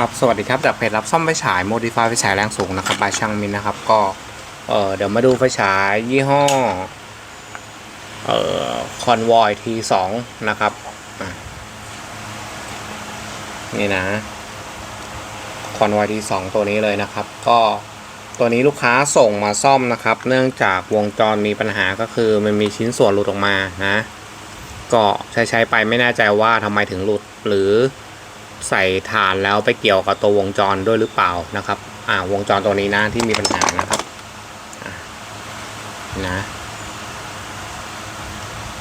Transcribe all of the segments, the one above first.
ครับ สวัสดีครับ จากเพจรับซ่อมไฟฉาย Modify ไฟฉายแรงสูงนะครับบายช่างมินนะครับ ก็ เออเดี๋ยวมาดูไฟฉายยี่ห้อ เอ่อ Convoy T2 นะครับ นี่นะ Convoy T2 ตัวนี้เลยนะครับ ก็ตัวนี้ลูกค้าส่งมาซ่อมนะครับ เนื่องจากวงจรมีปัญหาก็คือมันมีชิ้นส่วนหลุดออกมานะ ก็ใช้ใช้ไปไม่แน่ใจว่าทำไมถึงหลุดหรือ ใส่ฐานแล้วไปเกี่ยวกับตัววงจรด้วยหรือเปล่านะครับ อ่าวงจรตัวนี้นะที่มีปัญหานะครับนะ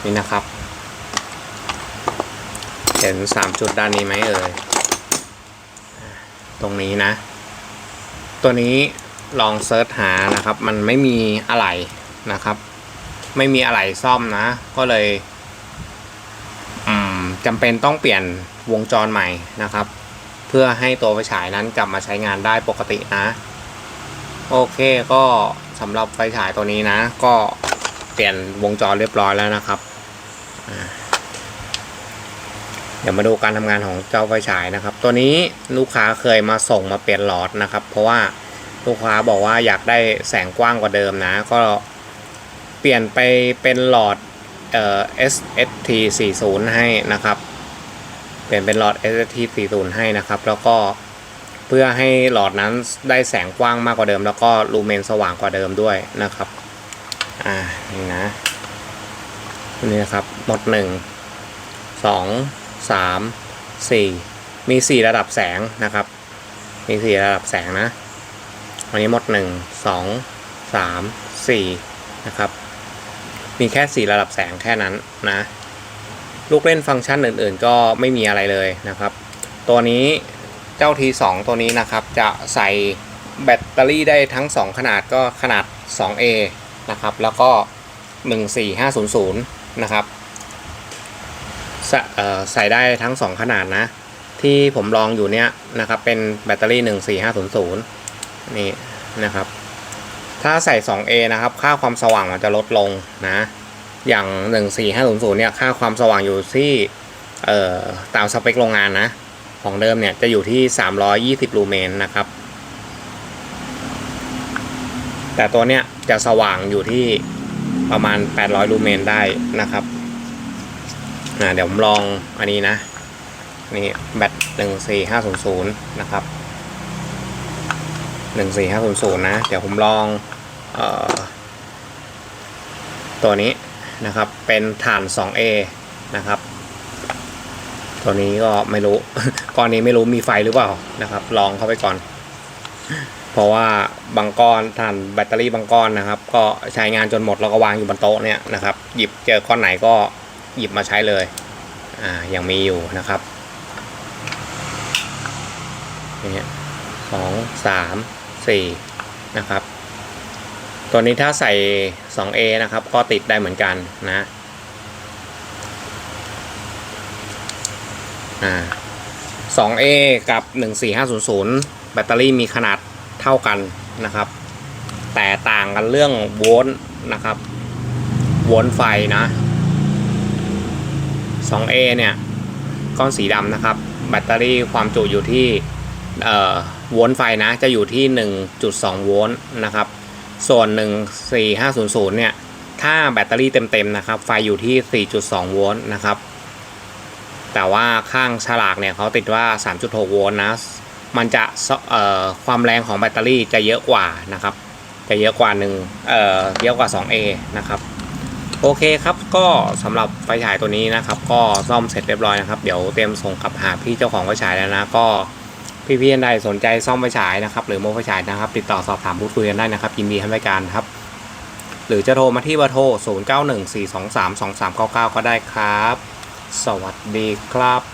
นี่นะครับ เห็นสามจุดด้านนี้ไหมเอ่ยตรงนี้นะ ตัวนี้ลองเซิร์ชหานะครับ มันไม่มีอะไรนะครับ ไม่มีอะไรซ่อมนะ ก็เลยอืมจำเป็นต้องเปลี่ยน วงจรใหม่นะครับ เพื่อให้ตัวไฟฉายนั้นกลับมาใช้งานได้ปกตินะ โอเคก็สำหรับไฟฉายตัวนี้นะ ก็เปลี่ยนวงจรเรียบร้อยแล้วนะครับ เดี๋ยวมาดูการทำงานของเจ้าไฟฉายนะครับ ตัวนี้ลูกค้าเคยมาส่งมาเปลี่ยนหลอดนะครับ เพราะว่าลูกค้าบอกว่าอยากได้แสงกว้างกว่าเดิมนะ ก็เปลี่ยนไปเป็นหลอดเอ่อ SST 40ให้นะครับ เปลี่ยนเป็นหลอด ST40 ให้นะครับ แล้วก็เพื่อให้หลอดนั้นได้แสงกว้างมากกว่าเดิม แล้วก็ลูเมนสว่างกว่าเดิมด้วยนะครับ อ่า นี่นะ นี่นะครับ หมดหนึ่งสองสามสี่มีสี่ระดับแสงนะครับ มีสี่ระดับแสงนะวันนี้หมดหนึ่งสองสามสี่นะครับ มีแค่4ระดับแสงแค่นั้นนะ ลูกเล่นฟังก์ชันอื่นๆ ก็ไม่มีอะไรเลยนะครับ ตัวนี้เจ้า T2 ตัวนี้นะครับจะใส่แบตเตอรี่ได้ทั้ง 2 ขนาดก็ขนาด 2A นะครับแล้วก็ 14500 นะครับใส่ได้ทั้ง 2 ขนาดนะ ที่ผมลองอยู่เนี้ยนะครับเป็นแบตเตอรี่ 14500 นี่นะครับ ถ้าใส่ 2A นะครับ ค่าความสว่างมันจะลดลงนะ อย่าง 14500 เนี่ย ค่าความสว่างอยู่ที่เอ่อตามสเปคโรงงานนะ ของเดิมเนี่ย จะอยู่ที่ 320 ลูเมนนะครับ แต่ตัวเนี้ยจะสว่างอยู่ที่ประมาณ 800 ลูเมนได้นะครับเดี๋ยวผมลองอันนี้นะ นี่แบต 14500 นะครับ 14500 นะ เดี๋ยวผมลองเออตัวนี้ นะครับ เป็นฐาน 2A นะครับ ตัวนี้ก็ไม่รู้ก้อนนี้ไม่รู้มีไฟหรือเปล่านะครับ ลองเข้าไปก่อน เพราะว่าบางก้อนฐานแบตเตอรี่บางก้อนนะครับ ก็ใช้งานจนหมดแล้วก็วางอยู่บนโต๊ะเนี่ยนะครับ หยิบเจอก้อนไหนก็หยิบมาใช้เลยอ่ายังมีอยู่นะครับอย่างเงี้ยสองสามสี่นะครับ ตัวนี้ถ้าใส่ 2A นะครับ ก็ติดได้เหมือนกันนะอ่า 2A กับ 14500 แบตเตอรี่มีขนาดเท่ากันนะครับ แต่ต่างกันเรื่องโวลต์นะครับ โวลต์ไฟนะ 2A เนี่ย ก้อนสีดำนะครับ แบตเตอรี่ความจุอยู่ที่โวลต์ไฟนะ จะอยู่ที่ 1.2 โวลต์นะครับ ส่วน 14500 เนี่ย ถ้าแบตเตอรี่เต็มๆนะครับ ไฟอยู่ที่ 4.2 โวลต์นะครับ แต่ว่าข้างฉลากเนี่ยเขาติดว่า 3.6 โวลต์นะ มันจะเอ่อความแรงของแบตเตอรี่จะเยอะกว่านะครับ จะเยอะกว่า1เอ่อเยอะกว่า 2A นะครับ โอเคครับ ก็สำหรับไฟฉายตัวนี้นะครับ ก็ซ่อมเสร็จเรียบร้อยนะครับ เดี๋ยวเตรียมส่งกลับหาพี่เจ้าของไฟฉายแล้วนะ ก็ พี่ๆท่านใดสนใจซ่อมไฟฉายนะครับหรือโมไฟฉายนะครับ ติดต่อสอบถามพูดคุยกันได้นะครับ ยินดีให้บริการครับ หรือจะโทรมาที่เบอร์โทร 0914232399 ก็ได้ครับ สวัสดีครับ